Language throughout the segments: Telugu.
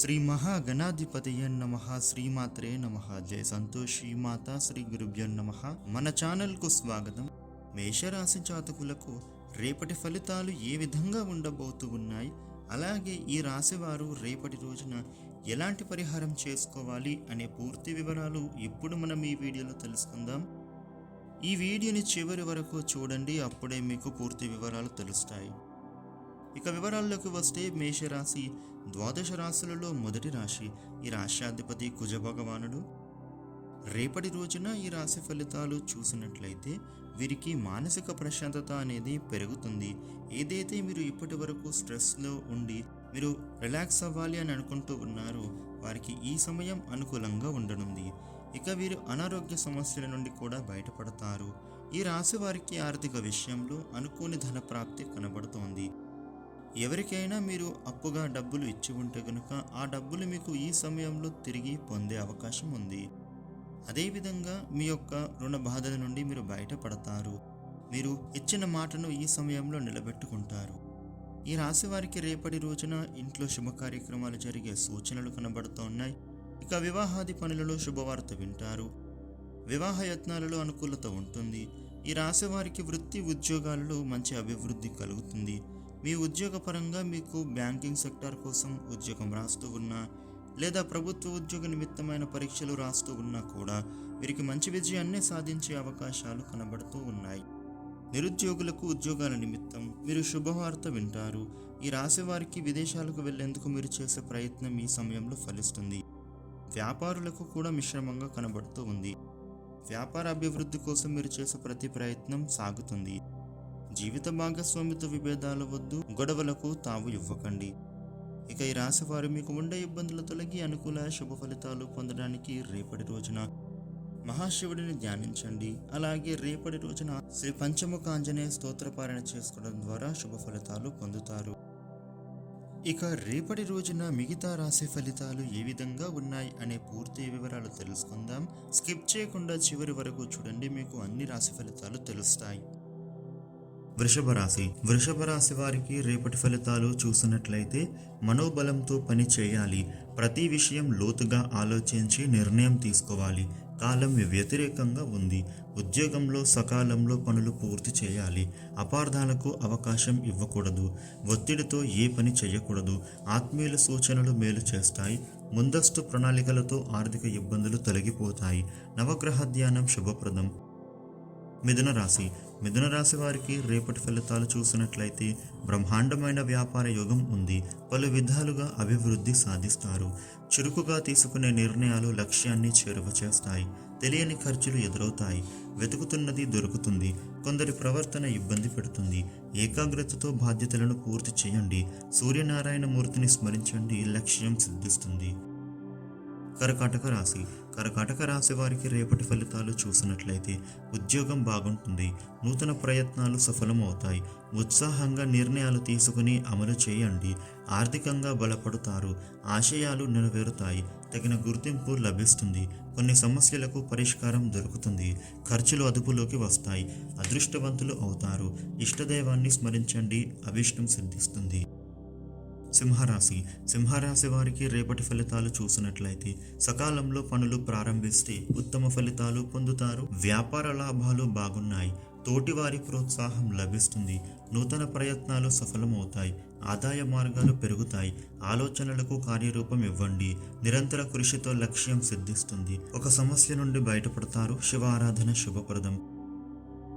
శ్రీ మహాగణాధిపతయ నమ శ్రీమాత్రే నమ. జయ సంతోషి మాతా శ్రీ గురుభ్యో నమ. మన ఛానల్కు స్వాగతం. మేషరాశి జాతకులకు రేపటి ఫలితాలు ఏ విధంగా ఉండబోతూ ఉన్నాయి? అలాగే ఈ రాశి వారు రేపటి రోజున ఎలాంటి పరిహారం చేసుకోవాలి అనే పూర్తి వివరాలు ఇప్పుడు మనం ఈ వీడియోలో తెలుసుకుందాం. ఈ వీడియోని చివరి వరకు చూడండి అప్పుడే మీకు పూర్తి వివరాలు తెలుస్తాయి. ఇక వివరాల్లోకి వస్తే మేషరాశి ద్వాదశ రాశులలో మొదటి రాశి. ఈ రాశ్యాధిపతి కుజ భగవానుడు రేపటి రోజున ఈ రాశి ఫలితాలు చూసినట్లయితే వీరికి మానసిక ప్రశాంతత అనేది పెరుగుతుంది. ఏదైతే మీరు ఇప్పటి వరకు స్ట్రెస్లో ఉండి మీరు రిలాక్స్ అవ్వాలి అని అనుకుంటూ ఉన్నారో వారికి ఈ సమయం అనుకూలంగా ఉండనుంది. ఇక వీరు అనారోగ్య సమస్యల నుండి కూడా బయటపడతారు. ఈ రాశి వారికి ఆర్థిక విషయంలో అనుకోని ధన ప్రాప్తి కనబడుతోంది. ఎవరికైనా మీరు అప్పుగా డబ్బులు ఇచ్చి ఉంటే కనుక ఆ డబ్బులు మీకు ఈ సమయంలో తిరిగి పొందే అవకాశం ఉంది. అదేవిధంగా మీ యొక్క రుణ బాధల నుండి మీరు బయటపడతారు. మీరు ఇచ్చిన మాటను ఈ సమయంలో నిలబెట్టుకుంటారు. ఈ రాశి వారికి రేపటి రోజున ఇంట్లో శుభ కార్యక్రమాలు జరిగే సూచనలు కనబడుతున్నాయి. ఇక వివాహాది పనులలో శుభవార్త వింటారు. వివాహ యత్నాలలో అనుకూలత ఉంటుంది. ఈ రాశి వారికి వృత్తి ఉద్యోగాలలో మంచి అభివృద్ధి కలుగుతుంది. మీ ఉద్యోగపరంగా మీకు బ్యాంకింగ్ సెక్టార్ కోసం ఉద్యోగం రాస్తూ ఉన్నా లేదా ప్రభుత్వ ఉద్యోగ నిమిత్తమైన పరీక్షలు రాస్తూ ఉన్నా కూడా వీరికి మంచి విజయాన్ని సాధించే అవకాశాలు కనబడుతూ ఉన్నాయి. నిరుద్యోగులకు ఉద్యోగాల నిమిత్తం మీరు శుభవార్త వింటారు. ఈ రాశి వారికి విదేశాలకు వెళ్ళేందుకు మీరు చేసే ప్రయత్నం ఈ సమయంలో ఫలిస్తుంది. వ్యాపారులకు కూడా మిశ్రమంగా కనబడుతూ ఉంది. వ్యాపార అభివృద్ధి కోసం మీరు చేసే ప్రతి ప్రయత్నం సాగుతుంది. జీవిత భాగస్వామితో విభేదాల వద్దు గొడవలకు తావు ఇవ్వకండి. ఇక ఈ రాశివారు మీకు ఉండే ఇబ్బందులు తొలగి అనుకూల శుభ ఫలితాలు పొందడానికి రేపటి రోజున మహాశివుడిని ధ్యానించండి. అలాగే రేపటి రోజున శ్రీ పంచముఖ ఆంజనేయ స్తోత్రపారాయణ చేసుకోవడం ద్వారా శుభ ఫలితాలు పొందుతారు. ఇక రేపటి రోజున మిగతా రాశి ఫలితాలు ఏ విధంగా ఉన్నాయి అనే పూర్తి వివరాలు తెలుసుకుందాం. స్కిప్ చేయకుండా చివరి వరకు చూడండి మీకు అన్ని రాశి ఫలితాలు తెలుస్తాయి. వృషభ రాశి. వృషభ రాశి వారికి రేపటి ఫలితాలు చూసినట్లయితే మనోబలంతో పని చేయాలి. ప్రతి విషయం లోతుగా ఆలోచించి నిర్ణయం తీసుకోవాలి. కాలం వ్యతిరేకంగా ఉంది. ఉద్యోగంలో సకాలంలో పనులు పూర్తి చేయాలి. అపార్థాలకు అవకాశం ఇవ్వకూడదు. ఒత్తిడితో ఏ పని చేయకూడదు. ఆత్మీయుల సూచనలు మేలు చేస్తాయి. ముందస్తు ప్రణాళికలతో ఆర్థిక ఇబ్బందులు తొలగిపోతాయి. నవగ్రహ ధ్యానం శుభప్రదం. మిథున రాశి. మిథున రాశి వారికి రేపటి ఫలితాలు చూసినట్లయితే బ్రహ్మాండమైన వ్యాపార యోగం ఉంది. పలు విధాలుగా అభివృద్ధి సాధిస్తారు. చురుకుగా తీసుకునే నిర్ణయాలు లక్ష్యాన్ని చేరువ చేస్తాయి. తెలియని ఖర్చులు ఎదురవుతాయి. వెతుకుతున్నది దొరుకుతుంది. కొందరి ప్రవర్తన ఇబ్బంది పెడుతుంది. ఏకాగ్రతతో బాధ్యతలను పూర్తి చేయండి. సూర్యనారాయణ మూర్తిని స్మరించండి. లక్ష్యం సిద్ధిస్తుంది. కర్కాటక రాశి. కర్కాటక రాశి వారికి రేపటి ఫలితాలు చూసినట్లయితే ఉద్యోగం బాగుంటుంది. నూతన ప్రయత్నాలు సఫలమవుతాయి. ఉత్సాహంగా నిర్ణయాలు తీసుకుని అమలు చేయండి. ఆర్థికంగా బలపడతారు. ఆశయాలు నెరవేరుతాయి. తగిన గుర్తింపు లభిస్తుంది. కొన్ని సమస్యలకు పరిష్కారం దొరుకుతుంది. ఖర్చులు అదుపులోకి వస్తాయి. అదృష్టవంతులు అవుతారు. ఇష్టదైవాన్ని స్మరించండి. అభిష్టం సిద్ధిస్తుంది. సింహరాశి. సింహరాశి వారికి రేపటి ఫలితాలు చూసినట్లయితే సకాలంలో పనులు ప్రారంభిస్తే ఉత్తమ ఫలితాలు పొందుతారు. వ్యాపార లాభాలు బాగున్నాయి. తోటివారి ప్రోత్సాహం లభిస్తుంది. నూతన ప్రయత్నాలు సఫలమవుతాయి. ఆదాయ మార్గాలు పెరుగుతాయి. ఆలోచనలకు కార్యరూపం ఇవ్వండి. నిరంతర కృషితో లక్ష్యం సిద్ధిస్తుంది. ఒక సమస్య నుండి బయటపడతారు. శివ ఆరాధన శుభప్రదం.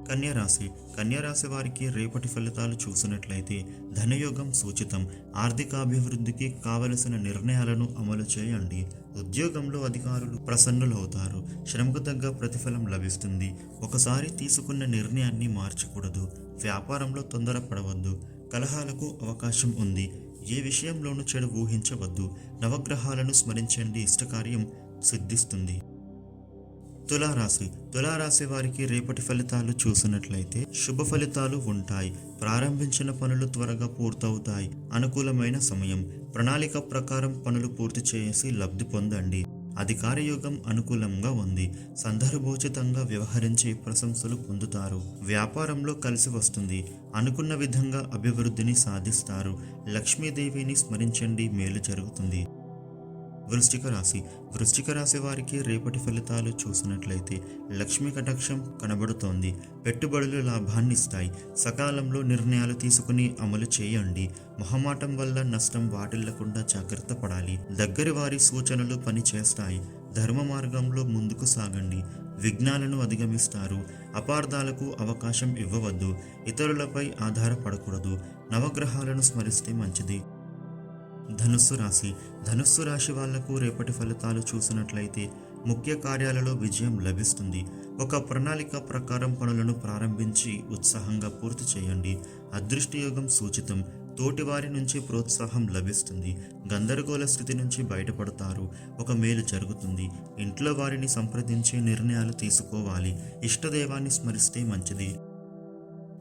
కన్యరాశి. కన్యరాశి వారికి రేపటి ఫలితాలు చూసినట్లయితే ధనయోగం సూచితం. ఆర్థికాభివృద్ధికి కావలసిన నిర్ణయాలను అమలు చేయండి. ఉద్యోగంలో అధికారులు ప్రసన్నులవుతారు. శ్రమకు తగ్గ ప్రతిఫలం లభిస్తుంది. ఒకసారి తీసుకున్న నిర్ణయాన్ని మార్చకూడదు. వ్యాపారంలో తొందరపడవద్దు. కలహాలకు అవకాశం ఉంది. ఏ విషయంలోనూ చెడు ఊహించవద్దు. నవగ్రహాలను స్మరించండి. ఇష్టకార్యం సిద్ధిస్తుంది. తులారాశి. తులారాశి వారికి రేపటి ఫలితాలు చూసినట్లయితే శుభ ఫలితాలు ఉంటాయి. ప్రారంభించిన పనులు త్వరగా పూర్తవుతాయి. అనుకూలమైన సమయం. ప్రణాళిక ప్రకారం పనులు పూర్తి చేసి లబ్ధి పొందండి. అధికార యోగం అనుకూలంగా ఉంది. సందర్భోచితంగా వ్యవహరించే ప్రశంసలు పొందుతారు. వ్యాపారంలో కలిసి వస్తుంది. అనుకున్న విధంగా అభివృద్ధిని సాధిస్తారు. లక్ష్మీదేవిని స్మరించండి. మేలు జరుగుతుంది. వృశ్చిక రాశి. వృశ్చిక రాశి వారికి రేపటి ఫలితాలు చూసినట్లయితే లక్ష్మీ కటాక్షం కనబడుతోంది. పెట్టుబడులు లాభాన్ని ఇస్తాయి సకాలంలో నిర్ణయాలు తీసుకుని అమలు చేయండి. మొహమాటం వల్ల నష్టం వాటిల్లకుండా జాగ్రత్త పడాలి. దగ్గరి వారి సూచనలు పనిచేస్తాయి. ధర్మ మార్గంలో ముందుకు సాగండి. విఘ్నాలను అధిగమిస్తారు. అపార్థాలకు అవకాశం ఇవ్వవద్దు. ఇతరులపై ఆధారపడకూడదు. నవగ్రహాలను స్మరిస్తే మంచిది. ధనుస్సు రాశి. ధనుస్సు రాశి వాళ్ళకు రేపటి ఫలితాలు చూసినట్లయితే ముఖ్య కార్యాలలో విజయం లభిస్తుంది. ఒక ప్రణాళిక ప్రకారం పనులను ప్రారంభించి ఉత్సాహంగా పూర్తి చేయండి. అదృష్టయోగం సూచితం. తోటివారి నుంచి ప్రోత్సాహం లభిస్తుంది. గందరగోళ స్థితి నుంచి బయటపడతారు. ఒక మేలు జరుగుతుంది. ఇంట్లో వారిని సంప్రదించి నిర్ణయాలు తీసుకోవాలి. ఇష్టదైవాన్ని స్మరిస్తే మంచిది.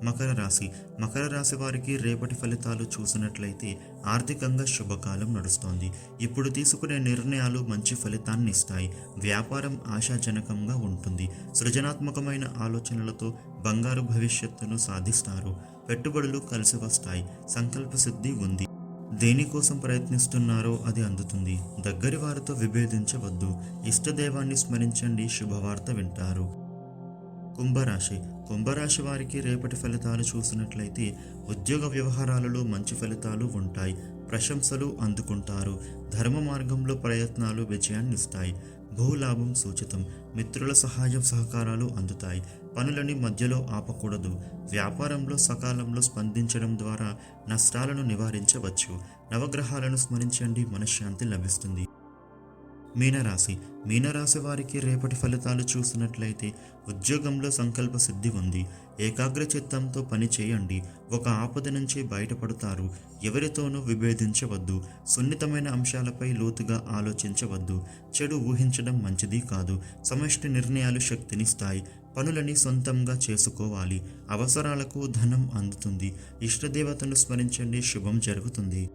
మకర రాశి. మకర రాశి వారికి రేపటి ఫలితాలు చూసినట్లయితే ఆర్థికంగా శుభకాలం నడుస్తోంది. ఇప్పుడు తీసుకునే నిర్ణయాలు మంచి ఫలితాన్ని ఇస్తాయి. వ్యాపారం ఆశాజనకంగా ఉంటుంది. సృజనాత్మకమైన ఆలోచనలతో బంగారు భవిష్యత్తును సాధిస్తారు. పెట్టుబడులు కలిసి వస్తాయి. సంకల్ప సిద్ధి ఉంది. దేనికోసం ప్రయత్నిస్తున్నారో అది అందుతుంది. దగ్గరి వారితో విభేదించవద్దు. ఇష్టదైవాన్ని స్మరించండి. శుభవార్త వింటారు. కుంభరాశి. కుంభరాశి వారికి రేపటి ఫలితాలు చూసినట్లయితే ఉద్యోగ వ్యవహారాలలో మంచి ఫలితాలు ఉంటాయి. ప్రశంసలు అందుకుంటారు. ధర్మ మార్గంలో ప్రయత్నాలు విజయాన్ని ఇస్తాయి భూలాభం సూచితం. మిత్రుల సహాయం సహకారాలు అందుతాయి. పనులని మధ్యలో ఆపకూడదు. వ్యాపారంలో సకాలంలో స్పందించడం ద్వారా నష్టాలను నివారించవచ్చు. నవగ్రహాలను స్మరించండి. మనశ్శాంతి లభిస్తుంది. మీనరాశి. మీనరాశి వారికి రేపటి ఫలితాలు చూసినట్లయితే ఉద్యోగంలో సంకల్ప సిద్ధి ఉంది. ఏకాగ్ర చిత్తంతో పని చేయండి. ఒక ఆపద నుంచి బయటపడతారు. ఎవరితోనూ విభేదించవద్దు. సున్నితమైన అంశాలపై లోతుగా ఆలోచించవద్దు. చెడు ఊహించడం మంచిది కాదు. సమష్టి నిర్ణయాలు శక్తినిస్తాయి పనులని సొంతంగా చేసుకోవాలి. అవసరాలకు ధనం అందుతుంది. ఇష్టదేవతను స్మరించండి. శుభం జరుగుతుంది.